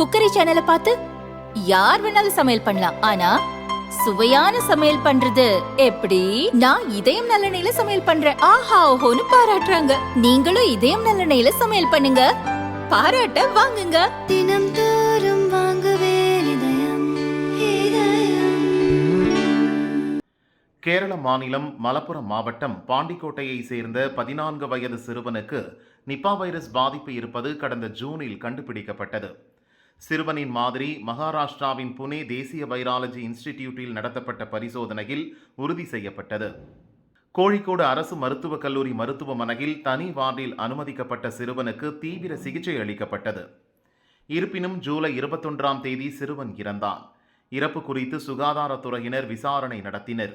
Cookery சேனலை பார்த்து யார் வேணாலும் சமையல் பண்ணலாம். ஆனா சுவையான சமையல் பண்றது எப்படி? நான் இதயம் நல்லெண்ணெயில சமையல் பண்றேன். ஆஹா ஓஹோன்னு பாராட்டுறாங்க. நீங்களும் இதயம் நல்லெண்ணெயில சமையல் பண்ணுங்க. பாராட்ட வாங்குங்க. தினம் தோறும் வாங்குவே கேரள மாநிலம் மலப்புரம் மாவட்டம் பாண்டிக்கோட்டையை சேர்ந்த பதினான்கு வயது சிறுவனுக்கு நிப்பா வைரஸ் பாதிப்பு இருப்பது கடந்த ஜூனில் கண்டுபிடிக்கப்பட்டது. சிறுவனின் மாதிரி மகாராஷ்டிராவின் புனே தேசிய வைராலஜி இன்ஸ்டிடியூட்டில் நடத்தப்பட்ட பரிசோதனையில் உறுதி செய்யப்பட்டது. கோழிக்கோடு அரசு மருத்துவக் கல்லூரி மருத்துவமனையில் தனி வார்டில் அனுமதிக்கப்பட்ட சிறுவனுக்கு தீவிர சிகிச்சை அளிக்கப்பட்டது. இருப்பினும் ஜூலை இருபத்தொன்றாம் தேதி சிறுவன் இறந்தான். இறப்பு குறித்து சுகாதாரத்துறையினர் விசாரணை நடத்தினர்.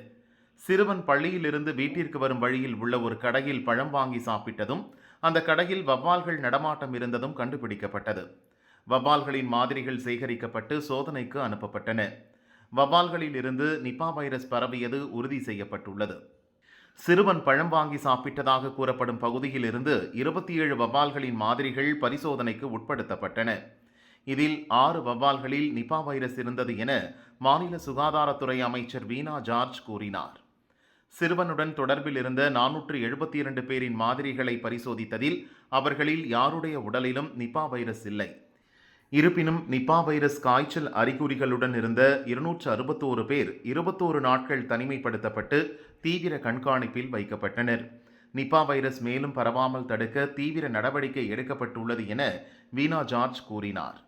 சிறுவன் பள்ளியிலிருந்து வீட்டிற்கு வரும் வழியில் உள்ள ஒரு கடையில் பழம் வாங்கி சாப்பிட்டதும் அந்த கடையில் வவ்வால்கள் நடமாட்டம் இருந்ததும் கண்டுபிடிக்கப்பட்டது. வபால்களின் மாதிரிகள் சேகரிக்கப்பட்டு சோதனைக்கு அனுப்பப்பட்டன. வபால்களில் இருந்து நிபா வைரஸ் பரவியது உறுதி செய்யப்பட்டுள்ளது. சிறுவன் பழம் வாங்கி சாப்பிட்டதாக கூறப்படும் பகுதியில் இருந்து இருபத்தி ஏழு வபால்களின் மாதிரிகள் பரிசோதனைக்கு உட்படுத்தப்பட்டன. இதில் ஆறு வவ்வால்களில் நிபா வைரஸ் இருந்தது என மாநில சுகாதாரத்துறை அமைச்சர் வீணா ஜார்ஜ் கூறினார். சிறுவனுடன் தொடர்பில் இருந்த நானூற்று எழுபத்தி இரண்டு பேரின் மாதிரிகளை பரிசோதித்ததில் அவர்களில் யாருடைய உடலிலும் நிபா வைரஸ் இல்லை. இருப்பினும் நிபா வைரஸ் காய்ச்சல் அறிகுறிகளுடன் இருந்த இருநூற்று அறுபத்தோரு பேர் இருபத்தோரு நாட்கள் தனிமைப்படுத்தப்பட்டு தீவிர கண்காணிப்பில் வைக்கப்பட்டனர். நிபா வைரஸ் மேலும் பரவாமல் தடுக்க தீவிர நடவடிக்கை எடுக்கப்பட்டுள்ளது என வீனா ஜார்ஜ் கூறினார்.